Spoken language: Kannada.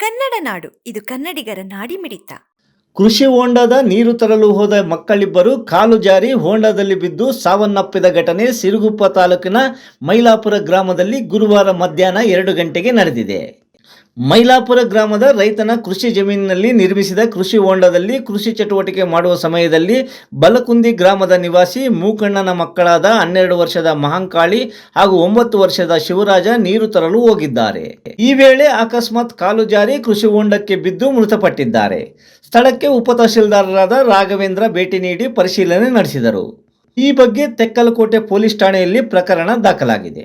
ಕನ್ನಡ ನಾಡು, ಇದು ಕನ್ನಡಿಗರ ನಾಡಿ ಮಿಡಿತ ಕೃಷಿ ಹೊಂಡದ ನೀರು ತರಲು ಹೋದ ಮಕ್ಕಳಿಬ್ಬರು ಕಾಲು ಜಾರಿ ಹೊಂಡದಲ್ಲಿ ಬಿದ್ದು ಸಾವನ್ನಪ್ಪಿದ ಘಟನೆ ಸಿರುಗುಪ್ಪ ತಾಲೂಕಿನ ಮೈಲಾಪುರ ಗ್ರಾಮದಲ್ಲಿ ಗುರುವಾರ ಮಧ್ಯಾಹ್ನ ಎರಡು ಗಂಟೆಗೆ ನಡೆದಿದೆ. ಮೈಲಾಪುರ ಗ್ರಾಮದ ರೈತನ ಕೃಷಿ ಜಮೀನಿನಲ್ಲಿ ನಿರ್ಮಿಸಿದ ಕೃಷಿ ಹೊಂಡದಲ್ಲಿ ಕೃಷಿ ಚಟುವಟಿಕೆ ಮಾಡುವ ಸಮಯದಲ್ಲಿ ಬಲಕುಂದಿ ಗ್ರಾಮದ ನಿವಾಸಿ ಮೂಕಣ್ಣನ ಮಕ್ಕಳಾದ ಹನ್ನೆರಡು ವರ್ಷದ ಮಹಾಂಕಾಳಿ ಹಾಗೂ ಒಂಬತ್ತು ವರ್ಷದ ಶಿವರಾಜ ನೀರು ತರಲು ಹೋಗಿದ್ದಾರೆ. ಈ ವೇಳೆ ಅಕಸ್ಮಾತ್ ಕಾಲು ಜಾರಿ ಕೃಷಿ ಹೊಂಡಕ್ಕೆ ಬಿದ್ದು ಮೃತಪಟ್ಟಿದ್ದಾರೆ. ಸ್ಥಳಕ್ಕೆ ಉಪತಹಶೀಲ್ದಾರರಾದ ರಾಘವೇಂದ್ರ ಭೇಟಿ ನೀಡಿ ಪರಿಶೀಲನೆ ನಡೆಸಿದರು. ಈ ಬಗ್ಗೆ ತೆಕ್ಕಲಕೋಟೆ ಪೊಲೀಸ್ ಠಾಣೆಯಲ್ಲಿ ಪ್ರಕರಣ ದಾಖಲಾಗಿದೆ.